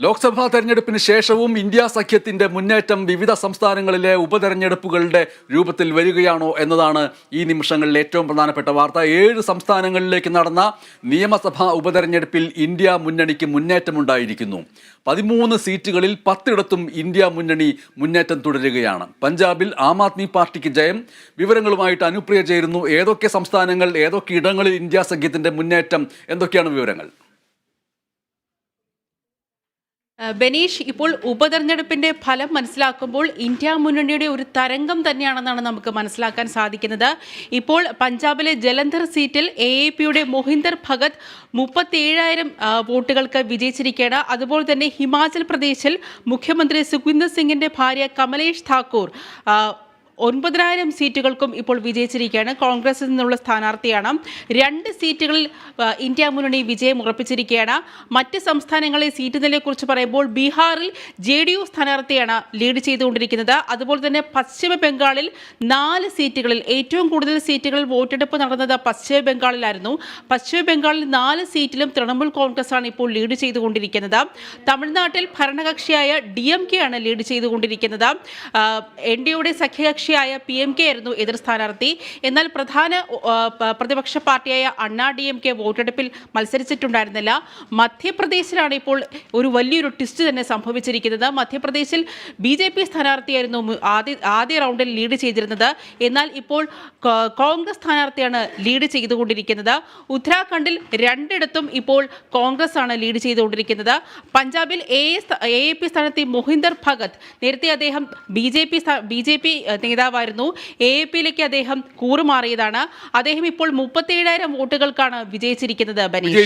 ലോക്സഭാ തെരഞ്ഞെടുപ്പിന് ശേഷവും ഇന്ത്യ സഖ്യത്തിന്റെ മുന്നേറ്റം വിവിധ സംസ്ഥാനങ്ങളിലെ ഉപതെരഞ്ഞെടുപ്പുകളുടെ രൂപത്തിൽ വരികയാണോ എന്നതാണ് ഈ നിമിഷങ്ങളിൽ ഏറ്റവും പ്രധാനപ്പെട്ട വാർത്ത. ഏഴ് സംസ്ഥാനങ്ങളിലേക്ക് നടന്ന നിയമസഭാ ഉപതെരഞ്ഞെടുപ്പിൽ ഇന്ത്യ മുന്നണിക്ക് മുന്നേറ്റമുണ്ടായിരിക്കുന്നു. പതിമൂന്ന് സീറ്റുകളിൽ പത്തിടത്തും ഇന്ത്യ മുന്നണി മുന്നേറ്റം തുടരുകയാണ്. പഞ്ചാബിൽ ആം ആദ്മി പാർട്ടിക്ക് ജയം. വിവരങ്ങളുമായിട്ട് അനുപ്രിയ ചേരുന്നു. ഏതൊക്കെ സംസ്ഥാനങ്ങൾ ഏതൊക്കെ ഇടങ്ങളിൽ ഇന്ത്യ സഖ്യത്തിന്റെ മുന്നേറ്റം? എന്തൊക്കെയാണ് വിവരങ്ങൾ? ബനീഷ് ഇപ്പോൾ ഉപതെരഞ്ഞെടുപ്പിന്റെ ഫലം മനസ്സിലാക്കുമ്പോൾ ഇന്ത്യ മുന്നണിയുടെ ഒരു തരംഗം തന്നെയാണെന്നാണ് നമുക്ക് മനസ്സിലാക്കാൻ സാധിക്കുന്നത്. ഇപ്പോൾ പഞ്ചാബിലെ ജലന്ധർ സീറ്റിൽ എ എ പിയുടെ മൊഹിന്ദർ ഭഗത് മുപ്പത്തിയേഴായിരം വോട്ടുകൾക്ക് വിജയിച്ചിരിക്കുകയാണ്. അതുപോലെ തന്നെ ഹിമാചൽ പ്രദേശിൽ മുഖ്യമന്ത്രി സുഖ്വിന്ദർ സിംഗിന്റെ ഭാര്യ കമലേഷ് താക്കൂർ ഒൻപതിനായിരം സീറ്റുകൾക്കും ഇപ്പോൾ വിജയിച്ചിരിക്കുകയാണ്. കോൺഗ്രസിൽ നിന്നുള്ള സ്ഥാനാർത്ഥിയാണ്. രണ്ട് സീറ്റുകളിൽ ഇന്ത്യ മുന്നണി വിജയം ഉറപ്പിച്ചിരിക്കുകയാണ്. മറ്റ് സംസ്ഥാനങ്ങളിലെ സീറ്റ് നിലയെക്കുറിച്ച് പറയുമ്പോൾ ബീഹാറിൽ ജെ ഡി യു സ്ഥാനാർത്ഥിയാണ് ലീഡ് ചെയ്തുകൊണ്ടിരിക്കുന്നത്. അതുപോലെ തന്നെ പശ്ചിമ ബംഗാളിൽ നാല് സീറ്റുകളിൽ ഏറ്റവും കൂടുതൽ സീറ്റുകളിൽ വോട്ടെടുപ്പ് നടന്നത് പശ്ചിമ ബംഗാളിലായിരുന്നു. പശ്ചിമ ബംഗാളിൽ നാല് സീറ്റിലും തൃണമൂൽ കോൺഗ്രസ് ആണ് ഇപ്പോൾ ലീഡ് ചെയ്തുകൊണ്ടിരിക്കുന്നത്. തമിഴ്നാട്ടിൽ ഭരണകക്ഷിയായ ഡി എം കെ ആണ് ലീഡ് ചെയ്തുകൊണ്ടിരിക്കുന്നത്. എൻ ഡി യുടെ സഖ്യകക്ഷിയായ പി എം കെ ആയിരുന്നു എതിർ സ്ഥാനാർത്ഥി. എന്നാൽ പ്രധാന പ്രതിപക്ഷ പാർട്ടിയായ അണ്ണാ ഡി എം കെ വോട്ടെടുപ്പിൽ മത്സരിച്ചിട്ടുണ്ടായിരുന്നില്ല. മധ്യപ്രദേശിലാണ് ഇപ്പോൾ ഒരു വലിയൊരു ട്വിസ്റ്റ് തന്നെ സംഭവിച്ചിരിക്കുന്നത്. മധ്യപ്രദേശിൽ ബി ജെ പി സ്ഥാനാർത്ഥിയായിരുന്നു ആദ്യ ആദ്യ റൗണ്ടിൽ ലീഡ് ചെയ്തിരുന്നത്. എന്നാൽ ഇപ്പോൾ കോൺഗ്രസ് സ്ഥാനാർത്ഥിയാണ് ലീഡ് ചെയ്തുകൊണ്ടിരിക്കുന്നത്. ഉത്തരാഖണ്ഡിൽ രണ്ടിടത്തും ഇപ്പോൾ കോൺഗ്രസ് ആണ് ലീഡ് ചെയ്തുകൊണ്ടിരിക്കുന്നത്. പഞ്ചാബിൽ എ എ പി സ്ഥാനാർത്ഥി മൊഹിന്ദർ ഭഗത്. നേരത്തെ അദ്ദേഹം B J P B J P നേതാവായിരുന്നു. എ പിയിലേക്ക് അദ്ദേഹം കൂറുമാറിയതാണ്. അദ്ദേഹം ഇപ്പോൾ മുപ്പത്തിയേഴായിരം വോട്ടുകൾക്കാണ് വിജയിച്ചിരിക്കുന്നത് ബനീഷ്.